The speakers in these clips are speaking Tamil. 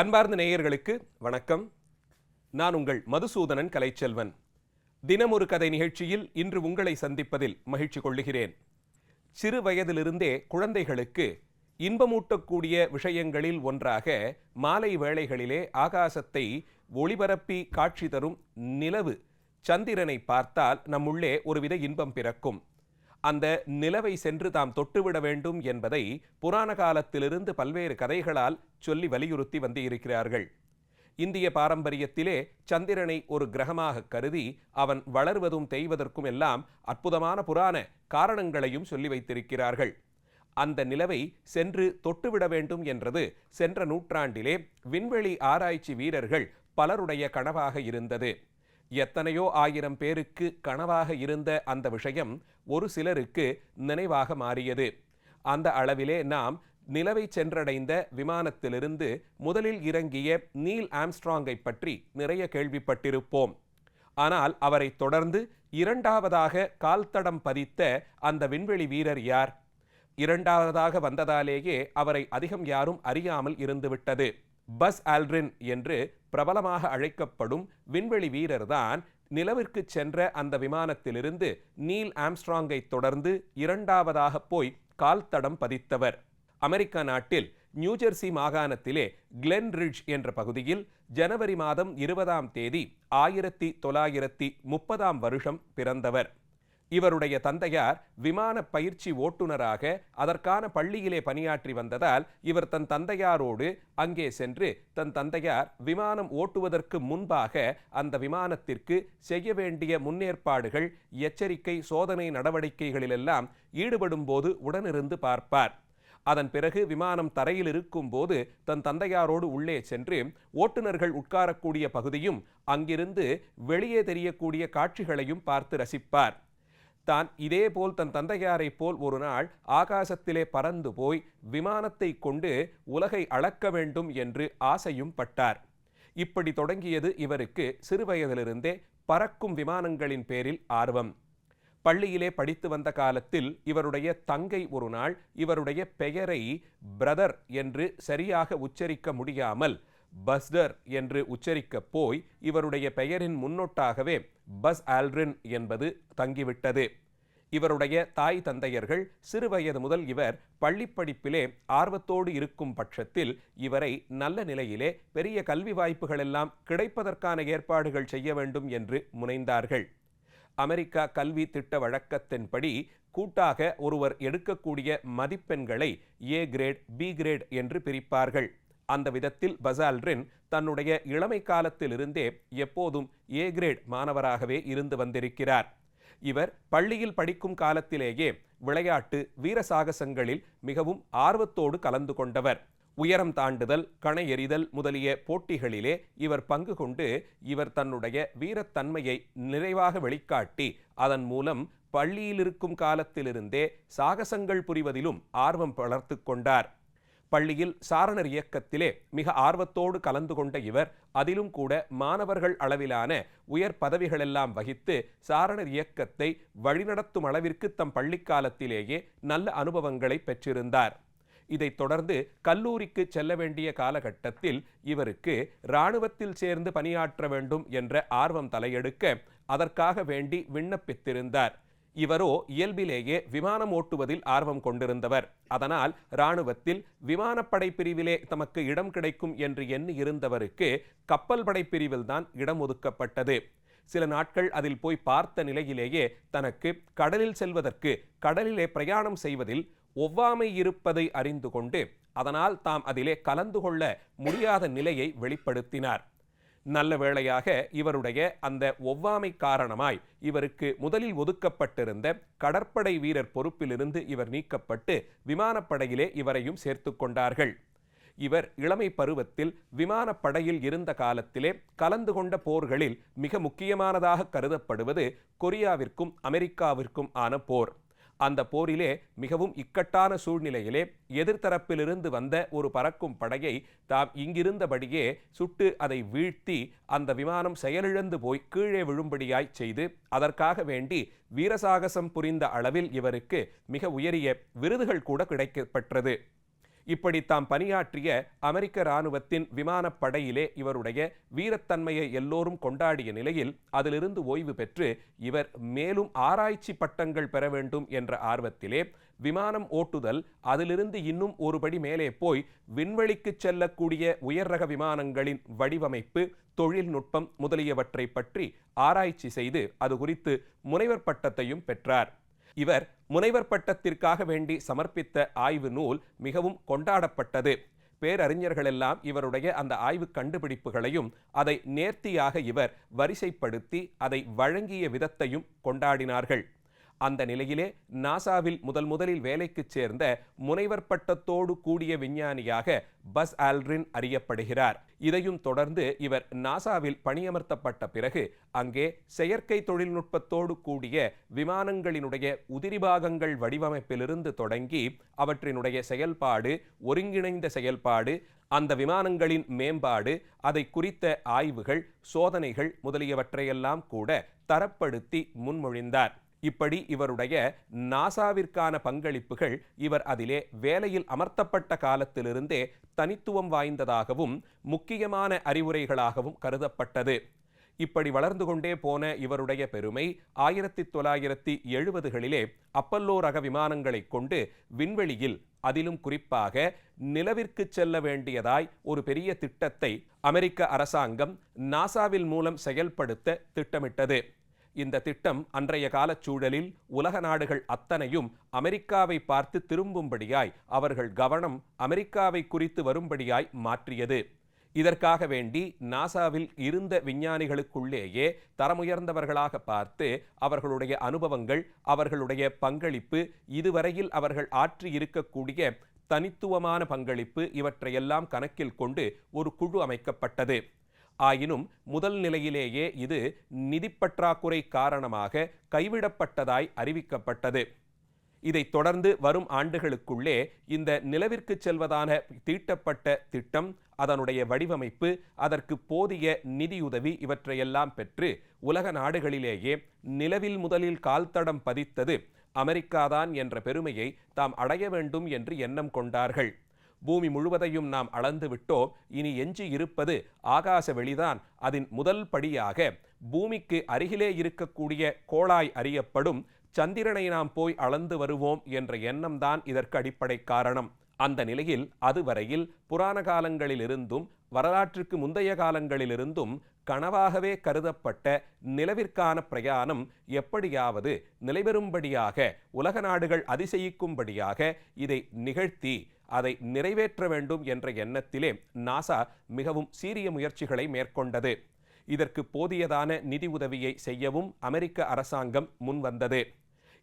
அன்பார்ந்த நேயர்களுக்கு வணக்கம். நான் உங்கள் மதுசூதனன் கலைச்செல்வன். தினமொரு கதை நிகழ்ச்சியில் இன்று உங்களை சந்திப்பதில் மகிழ்ச்சி கொள்ளுகிறேன். சிறு வயதிலிருந்தே குழந்தைகளுக்கு இன்பமூட்டக்கூடிய விஷயங்களில் ஒன்றாக மாலை வேளைகளிலே ஆகாசத்தை ஒளிபரப்பி காட்சி தரும் நிலவு சந்திரனை பார்த்தால் நம்முள்ளே ஒருவித இன்பம் பிறக்கும். அந்த நிலவை சென்று தாம் தொட்டுவிட வேண்டும் என்பதை புராண காலத்திலிருந்து பல்வேறு கதைகளால் சொல்லி வலியுறுத்தி வந்து இருக்கிறார்கள் இந்திய பாரம்பரியத்திலே சந்திரனை ஒரு கிரகமாக கருதி அவன் வளர்வதும் தேய்வதற்கும் எல்லாம் அற்புதமான புராண காரணங்களையும் சொல்லி வைத்திருக்கிறார்கள். அந்த நிலவை சென்று தொட்டுவிட வேண்டும் என்றது சென்ற நூற்றாண்டிலே விண்வெளி ஆராய்ச்சி வீரர்கள் பலருடைய கனவாக இருந்தது. எத்தனையோ ஆயிரம் பேருக்கு கனவாக இருந்த அந்த விஷயம் ஒரு சிலருக்கு நினைவாக மாறியது. அந்த அளவிலே நாம் நிலவை சென்றடைந்த விமானத்திலிருந்து முதலில் இறங்கிய நீல் ஆம்ஸ்ட்ராங்கை பற்றி நிறைய கேள்விப்பட்டிருப்போம். ஆனால் அவரை தொடர்ந்து இரண்டாவதாக கால்தடம் பதித்த அந்த விண்வெளி வீரர் யார்? இரண்டாவதாக வந்ததாலேயே அவரை அதிகம் யாரும் அறியாமல் இருந்துவிட்டது. பஸ் ஆல்ட்ரின் என்று பிரபலமாக அழைக்கப்படும் விண்வெளி வீரர்தான் நிலவிற்கு சென்ற அந்த விமானத்திலிருந்து நீல் ஆம்ஸ்ட்ராங்கை தொடர்ந்து இரண்டாவதாக போய் கால்தடம் பதித்தவர். அமெரிக்க நாட்டில் நியூஜெர்சி மாகாணத்திலே கிளென் ரிட்ஜ் என்ற பகுதியில் ஜனவரி மாதம் இருபதாம் தேதி ஆயிரத்தி தொள்ளாயிரத்தி முப்பதாம் வருஷம் பிறந்தவர். இவருடைய தந்தையார் விமான பயிற்சி ஓட்டுநராக அதற்கான பள்ளியிலே பணியாற்றி வந்ததால் இவர் தன் தந்தையாரோடு அங்கே சென்று தன் தந்தையார் விமானம் ஓட்டுவதற்கு முன்பாக அந்த விமானத்திற்கு செய்ய வேண்டிய முன்னேற்பாடுகள் எச்சரிக்கை சோதனை நடவடிக்கைகளிலெல்லாம் ஈடுபடும் போது உடனிருந்து பார்ப்பார். அதன் பிறகு விமானம் தரையில் இருக்கும் போது தன் தந்தையாரோடு உள்ளே சென்று ஓட்டுநர்கள் உட்காரக்கூடிய பகுதியும் அங்கிருந்து வெளியே தெரியக்கூடிய காட்சிகளையும் பார்த்து ரசிப்பார். தான் இதேபோல் தன் தந்தையாரைப் போல் ஒரு நாள் ஆகாசத்திலே பறந்து போய் விமானத்தை கொண்டு உலகை அளக்க வேண்டும் என்று ஆசையும் பட்டார். இப்படி தொடங்கியது இவருக்கு சிறுவயதிலிருந்தே பறக்கும் விமானங்களின் பேரில் ஆர்வம். பள்ளியிலே படித்து வந்த காலத்தில் இவருடைய தங்கை ஒரு நாள் இவருடைய பெயரை பிரதர் என்று சரியாக உச்சரிக்க முடியாமல் பஸ்டர் என்று உச்சரிக்கப் போய் இவருடைய பெயரின் முன்னொட்டாகவே பஸ் ஆல்ட்ரின் என்பது தங்கிவிட்டது. இவருடைய தாய் தந்தையர்கள் சிறுவயது முதல் இவர் பள்ளிப்படிப்பிலே ஆர்வத்தோடு இருக்கும் பட்சத்தில் இவரை நல்ல நிலையிலே பெரிய கல்வி வாய்ப்புகளெல்லாம் கிடைப்பதற்கான ஏற்பாடுகள் செய்ய வேண்டும் என்று முனைந்தார்கள். அமெரிக்கா கல்வி திட்ட வழக்கத்தின்படி கூட்டாக ஒருவர் எடுக்கக்கூடிய மதிப்பெண்களை ஏ கிரேட் பி கிரேட் என்று பிரிப்பார்கள். அந்த விதத்தில் பசால்ரின் தன்னுடைய இளமை காலத்திலிருந்தே எப்போதும் ஏ கிரேட் மாணவராகவே இருந்து வந்திருக்கிறார். இவர் பள்ளியில் படிக்கும் காலத்திலேயே விளையாட்டு வீர சாகசங்களில் மிகவும் ஆர்வத்தோடு கலந்து கொண்டவர். உயரம் தாண்டுதல் கணை எறிதல் முதலிய போட்டிகளிலே இவர் பங்கு கொண்டு இவர் தன்னுடைய வீரத்தன்மையை நிறைவாக வெளிக்காட்டி அதன் மூலம் பள்ளியில் இருக்கும் காலத்திலிருந்தே சாகசங்கள் புரிவதிலும் ஆர்வம் வளர்த்து கொண்டார். பள்ளியில் சாரணர் இயக்கத்திலே மிக ஆர்வத்தோடு கலந்து கொண்ட இவர் அதிலும் கூட மாணவர்கள் அளவிலான உயர் பதவிகளெல்லாம் வகித்து சாரணர் இயக்கத்தை வழிநடத்தும் அளவிற்கு தம் பள்ளிக்காலத்திலேயே நல்ல அனுபவங்களை பெற்றிருந்தார். இதைத் தொடர்ந்து கல்லூரிக்கு செல்ல வேண்டிய காலகட்டத்தில் இவருக்கு இராணுவத்தில் சேர்ந்து பணியாற்ற வேண்டும் என்ற ஆர்வம் தலையெடுக்க அதற்காக வேண்டி விண்ணப்பித்திருந்தார். இவரோ இயல்பிலேயே விமானம் ஓட்டுவதில் ஆர்வம் கொண்டிருந்தவர். அதனால் இராணுவத்தில் விமானப்படை பிரிவிலே தமக்கு இடம் கிடைக்கும் என்று எண்ணி இருந்தவருக்கு கப்பல் படை பிரிவில்தான் இடம் ஒதுக்கப்பட்டது. சில நாட்கள் அதில் போய் பார்த்த நிலையிலேயே தனக்கு கடலில் செல்வதற்கு கடலிலே பிரயாணம் செய்வதில் ஒவ்வாமை இருப்பதை அறிந்து கொண்டு அதனால் தாம் அதிலே கலந்து கொள்ள முடியாத நிலையை வெளிப்படுத்தினார். நல்ல வேளையாக இவருடைய அந்த ஒவ்வாமை காரணமாய் இவருக்கு முதலில் ஒதுக்கப்பட்டிருந்த கடற்படை வீரர் பொறுப்பிலிருந்து இவர் நீக்கப்பட்டு விமானப்படையிலே இவரையும் சேர்த்து கொண்டார்கள். இவர் இளமை பருவத்தில் விமானப்படையில் இருந்த காலத்திலே கலந்து கொண்ட போர்களில் மிக முக்கியமானதாக கருதப்படுவது கொரியாவிற்கும் அமெரிக்காவிற்கும் ஆன போர். அந்த போரிலே மிகவும் இக்கட்டான சூழ்நிலையிலே எதிர்த்தரப்பிலிருந்து வந்த ஒரு பறக்கும் படையை தாம் இங்கிருந்தபடியே சுட்டு அதை வீழ்த்தி அந்த விமானம் செயலிழந்து போய் கீழே விழும்படியாய் செய்து அதற்காக வேண்டி வீரசாகசம் புரிந்த அளவில் இவருக்கு மிக உயரிய விருதுகள் கூட கிடைக்கப்பெற்றது. இப்படி தாம் பணியாற்றிய அமெரிக்க இராணுவத்தின் விமானப்படையிலே இவருடைய வீரத்தன்மையை எல்லோரும் கொண்டாடிய நிலையில் அதிலிருந்து ஓய்வு பெற்று இவர் மேலும் ஆராய்ச்சி பட்டங்கள் பெற வேண்டும் என்ற ஆர்வத்திலே விமானம் ஓட்டுதல் அதிலிருந்து இன்னும் ஒருபடி மேலே போய் விண்வெளிக்கு செல்லக்கூடிய உயர் ரக விமானங்களின் வடிவமைப்பு தொழில்நுட்பம் முதலியவற்றை பற்றி ஆராய்ச்சி செய்து அது குறித்து முனைவர் பட்டத்தையும் பெற்றார். இவர் முனைவர் பட்டத்திற்காக வேண்டி சமர்ப்பித்த ஆய்வு நூல் மிகவும் கொண்டாடப்பட்டது. பேரறிஞர்களெல்லாம் இவருடைய அந்த ஆய்வு கண்டுபிடிப்புகளையும் அதை நேர்த்தியாக இவர் வரிசைப்படுத்தி அதை வழங்கிய விதத்தையும் கொண்டாடினார்கள். அந்த நிலையிலே நாசாவில் முதல் முதலில் வேலைக்கு சேர்ந்த முனைவர் பட்டத்தோடு கூடிய விஞ்ஞானியாக பஸ் ஆல்ரின் அறியப்படுகிறார். இதையும் தொடர்ந்து இவர் நாசாவில் பணியமர்த்தப்பட்ட பிறகு அங்கே செயற்கை தொழில்நுட்பத்தோடு கூடிய விமானங்களினுடைய உதிரிபாகங்கள் வடிவமைப்பிலிருந்து தொடங்கி அவற்றினுடைய செயல்பாடு ஒருங்கிணைந்த செயல்பாடு அந்த விமானங்களின் மேம்பாடு அதை குறித்த ஆய்வுகள் சோதனைகள் முதலியவற்றையெல்லாம் கூட தரப்படுத்தி முன்மொழிந்தார். இப்படி இவருடைய நாசாவிற்கான பங்களிப்புகள் இவர் அதிலே வேலையில் அமர்த்தப்பட்ட காலத்திலிருந்தே தனித்துவம் வாய்ந்ததாகவும் முக்கியமான அறிவுரைகளாகவும் கருதப்பட்டது. இப்படி வளர்ந்து கொண்டே போன இவருடைய பெருமை ஆயிரத்தி தொள்ளாயிரத்தி எழுபதுகளிலே அப்பல்லோ ரக விமானங்களை கொண்டு விண்வெளியில் அதிலும் குறிப்பாக நிலவிற்கு செல்ல வேண்டியதாய் ஒரு பெரிய திட்டத்தை அமெரிக்க அரசாங்கம் நாசாவில் மூலம் செயல்படுத்த திட்டமிட்டது. இந்த திட்டம் அன்றைய காலச் சூழலில் உலக நாடுகள் அத்தனையும் அமெரிக்காவை பார்த்து திரும்பும்படியாய் அவர்கள் கவனம் அமெரிக்காவை குறித்து வரும்படியாய் மாற்றியது. இதற்காக வேண்டி நாசாவில் இருந்த விஞ்ஞானிகளுக்குள்ளேயே தரமுயர்ந்தவர்களாக பார்த்து அவர்களுடைய அனுபவங்கள் அவர்களுடைய பங்களிப்பு இதுவரையில் அவர்கள் ஆற்றி இருக்கக்கூடிய தனித்துவமான பங்களிப்பு இவற்றையெல்லாம் கணக்கில் கொண்டு ஒரு குழு அமைக்கப்பட்டது. ஆயினும் முதல் நிலையிலேயே இது நிதிப்பற்றாக்குறை காரணமாக கைவிடப்பட்டதாய் அறிவிக்கப்பட்டது. இதைத் தொடர்ந்து வரும் ஆண்டுகளுக்குள்ளே இந்த நிலவிற்கு செல்வதான தீட்டப்பட்ட திட்டம் அதனுடைய வடிவமைப்பு அதற்கு போதிய நிதியுதவி இவற்றையெல்லாம் பெற்று உலக நாடுகளிலேயே நிலவில் முதலில் கால்தடம் பதித்தது அமெரிக்காதான் என்ற பெருமையை தாம் அடைய வேண்டும் என்று எண்ணம் கொண்டார்கள். பூமி முழுவதையும் நாம் அளந்து விட்டோம். இனி எஞ்சி இருப்பது ஆகாச வெளிதான். அதன் முதல் படியாக பூமிக்கு அருகிலே இருக்கக்கூடிய கோளாய் அறியப்படும். சந்திரனை நாம் போய் அளந்து வருவோம் என்ற எண்ணம்தான் இதற்கு அடிப்படை காரணம். அந்த நிலையில் அதுவரையில் புராண காலங்களிலிருந்தும் வரலாற்றுக்கு முந்தைய காலங்களிலிருந்தும் கனவாகவே கருதப்பட்ட நிலவிற்கான பிரயாணம் எப்படியாவது நிலைபெறும்படியாக உலக நாடுகள் அதிசயிக்கும்படியாக இதை நிகழ்த்தி அதை நிறைவேற்ற வேண்டும் என்ற எண்ணத்திலே நாசா மிகவும் சீரிய முயற்சிகளை மேற்கொண்டது. இதற்கு போதியதான நிதி உதவியை செய்யவும் அமெரிக்க அரசாங்கம் முன்வந்தது.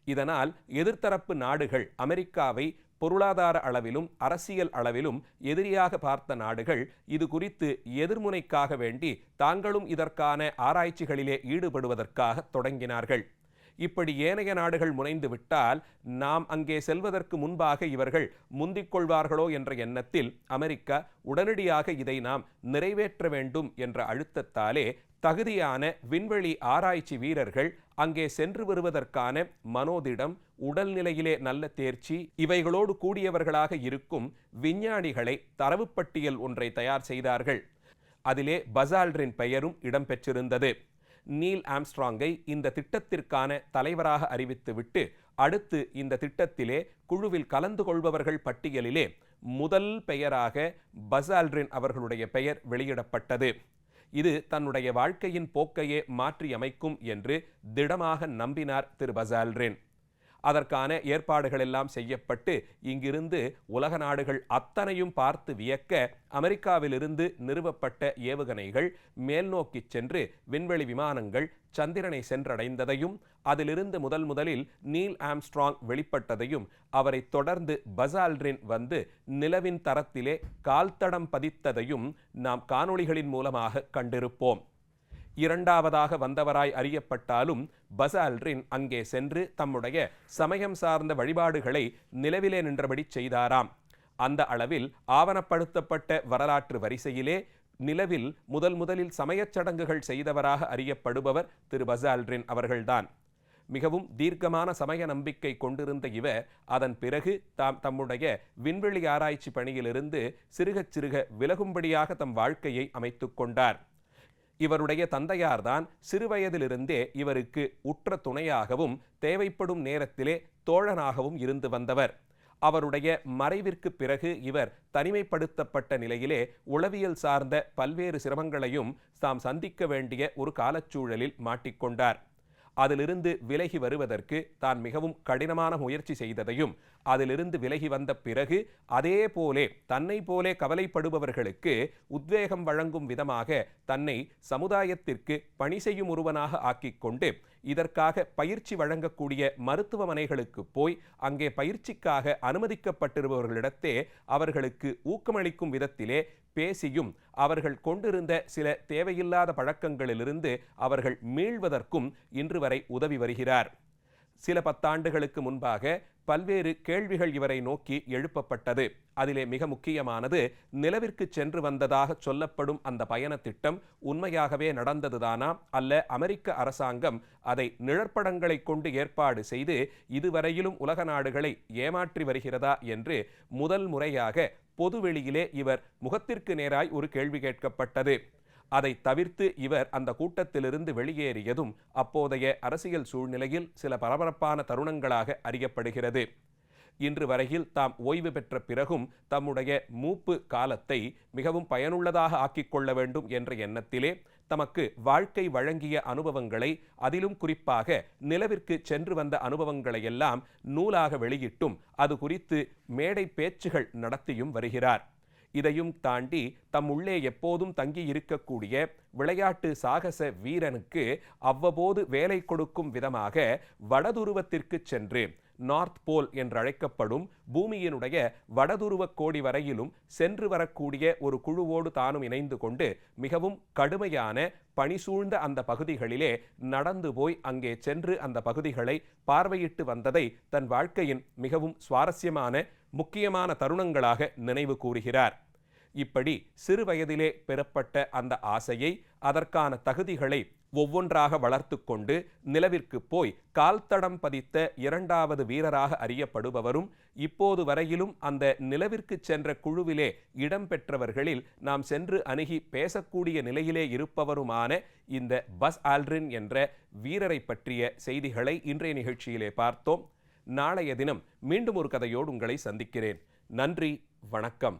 இதனால் எதிர்த்தரப்பு நாடுகள் அமெரிக்காவை பொருளாதார அளவிலும் அரசியல் அளவிலும் எதிரியாக பார்த்த நாடுகள் இது குறித்து எதிர்முனைக்காக வேண்டி தாங்களும் இதற்கான ஆராய்ச்சிகளிலே ஈடுபடுவதற்காக தொடங்கினார்கள். இப்படி ஏனைய நாடுகள் முனைந்து விட்டால் நாம் அங்கே செல்வதற்கு முன்பாக இவர்கள் முந்திக் கொள்வார்களோ என்ற எண்ணத்தில் அமெரிக்கா உடனடியாக இதை நாம் நிறைவேற்ற வேண்டும் என்ற அழுத்தத்தாலே தகுதியான விண்வெளி ஆராய்ச்சி வீரர்கள் அங்கே சென்று வருவதற்கான மனோதிடம் உடல்நிலையிலே நல்ல தேர்ச்சி இவைகளோடு கூடியவர்களாக இருக்கும் விஞ்ஞானிகளை தரவுப்பட்டியல் ஒன்றை தயார் செய்தார்கள். அதிலே பசால்டரின் பெயரும் இடம்பெற்றிருந்தது நீல் ஆம்ஸ்ட்ராங்கை இந்த திட்டத்திற்கான தலைவராக அறிவித்துவிட்டு அடுத்து இந்த திட்டத்திலே குழுவில் கலந்து கொள்பவர்கள் பட்டியலிலே முதல் பெயராக பசால்ட்ரின் அவர்களுடைய பெயர் வெளியிடப்பட்டது. இது தன்னுடைய வாழ்க்கையின் போக்கையே மாற்றியமைக்கும் என்று திடமாக நம்பினார் திரு பசால்ட்ரின். அதற்கான ஏற்பாடுகள் எல்லாம் செய்யப்பட்டு இங்கிருந்து உலக நாடுகள் அத்தனையும் பார்த்து வியக்க அமெரிக்காவிலிருந்து நிறுவப்பட்ட ஏவுகணைகள் மேல்நோக்கி சென்று விண்வெளி விமானங்கள் சந்திரனை சென்றடைந்ததையும் அதிலிருந்து முதல் முதலில் நீல் ஆம்ஸ்ட்ராங் வெளிப்பட்டதையும் அவரை தொடர்ந்து பசால்ட்ரின் வந்து நிலவின் தரத்திலே கால்தடம் பதித்ததையும் நாம் காணொளிகளின் மூலமாக கண்டிருப்போம். இரண்டாவதாக வந்தவராய் அறியப்பட்டாலும் பசால்ட்ரின் அங்கே சென்று தம்முடைய சமயம் சார்ந்த வழிபாடுகளை நிலவிலே நின்றபடி செய்தாராம். அந்த அளவில் ஆவணப்படுத்தப்பட்ட வரலாற்று வரிசையிலே நிலவில் முதல் முதலில் சமயச் சடங்குகள் செய்தவராக அறியப்படுபவர் திரு பசால்ரின் அவர்கள்தான். மிகவும் தீர்க்கமான சமய நம்பிக்கை கொண்டிருந்த இவர் அதன் பிறகு தாம் தம்முடைய விண்வெளி ஆராய்ச்சி பணியிலிருந்து சிறுகச் சிறுக விலகும்படியாக தம் வாழ்க்கையை அமைத்துக் கொண்டார். இவருடைய தந்தையார்தான் சிறுவயதிலிருந்தே இவருக்கு உற்ற துணையாகவும் தேவைப்படும் நேரத்திலே தோழனாகவும் இருந்து வந்தவர். அவருடைய மறைவிற்கு பிறகு இவர் தனிமைப்படுத்தப்பட்ட நிலையிலே உளவியல் சார்ந்த பல்வேறு சிரமங்களையும் தாம் சந்திக்க வேண்டிய ஒரு காலச்சூழலில் மாட்டிக்கொண்டார். அதிலிருந்து விலகி வருவதற்கு தான் மிகவும் கடினமான முயற்சி செய்ததையும் அதிலிருந்து விலகி வந்த பிறகு அதே போலே தன்னை போலே கவலைப்படுபவர்களுக்கு உத்வேகம் வழங்கும் விதமாக தன்னை சமுதாயத்திற்கு பணி செய்யும் ஒருவனாக ஆக்கிக் கொண்டு இதற்காக பயிற்சி வழங்கக்கூடிய மருத்துவமனைகளுக்கு போய் அங்கே பயிற்சிக்காக அனுமதிக்கப்பட்டிருப்பவர்களிடத்தே அவர்களுக்கு ஊக்கமளிக்கும் விதத்திலே பேசியும் அவர்கள் கொண்டிருந்த சில தேவையில்லாத பழக்கங்களிலிருந்து அவர்கள் மீள்வதற்கும் இன்று வரை உதவி வருகிறார். சில பத்தாண்டுகளுக்கு முன்பாக பல்வேறு கேள்விகள் இவரை நோக்கி எழுப்பப்பட்டது. அதிலே மிக முக்கியமானது நிலவிற்கு சென்று வந்ததாக சொல்லப்படும் அந்த பயண திட்டம் உண்மையாகவே நடந்ததுதானா? அல்ல அமெரிக்க அரசாங்கம் அதை நிழற்படங்களை கொண்டு ஏற்பாடு செய்து இதுவரையிலும் உலக நாடுகளை ஏமாற்றி வருகிறதா? என்று முதல் முறையாக பொதுவெளியிலே இவர் முகத்திற்கு நேராய் ஒரு கேள்வி கேட்கப்பட்டது. அதை தவிர்த்து இவர் அந்த கூட்டத்திலிருந்து வெளியேறியதும் அப்போதைய அரசியல் சூழ்நிலையில் சில பரபரப்பான தருணங்களாக அறியப்படுகிறது. இன்று வரையில் தாம் ஓய்வு பெற்ற பிறகும் தம்முடைய மூப்பு காலத்தை மிகவும் பயனுள்ளதாக ஆக்கிக் கொள்ள வேண்டும் என்ற எண்ணத்திலே தமக்கு வாழ்க்கை வழங்கிய அனுபவங்களை அதிலும் குறிப்பாக நிலவிற்கு சென்று வந்த அனுபவங்களை எல்லாம் நூலாக வெளியிட்டும் அது குறித்து மேடை பேச்சுகள் நடத்தியும் வருகிறார். இதையும் தாண்டி தம் உள்ளே எப்போதும் தங்கி இருக்கக்கூடிய விளையாட்டு சாகச வீரனுக்கு அவ்வப்போது வேலை கொடுக்கும் விதமாக வடதுருவத்திற்கு சென்று நார்த் போல் என்றழைக்கப்படும் பூமியினுடைய வடதுருவ கோடி வரையிலும் சென்று வரக்கூடிய ஒரு குழுவோடு தானும் இணைந்து கொண்டு மிகவும் கடுமையான பணி சூழ்ந்த அந்த பகுதிகளிலே நடந்து போய் அங்கே சென்று அந்த பகுதிகளை பார்வையிட்டு வந்ததை தன் வாழ்க்கையின் மிகவும் சுவாரஸ்யமான முக்கியமான தருணங்களாக நினைவு கூறுகிறார். இப்படி சிறு வயதிலே பெறப்பட்ட அந்த ஆசையை அதற்கான தகுதிகளை ஒவ்வொன்றாக வளர்த்து கொண்டு நிலவிற்கு போய் கால்தடம் பதித்த இரண்டாவது வீரராக அறியப்படுபவரும் இப்போது வரையிலும் அந்த நிலவிற்கு சென்ற குழுவிலே இடம்பெற்றவர்களில் நாம் சென்று அணுகி பேசக்கூடிய நிலையிலே இருப்பவருமான இந்த பஸ் ஆல்ட்ரின் என்ற வீரரை பற்றிய செய்திகளை இன்றைய நிகழ்ச்சியிலே பார்த்தோம். நாளைய தினம் மீண்டும் ஒரு கதையோடு உங்களை சந்திக்கிறேன். நன்றி வணக்கம்.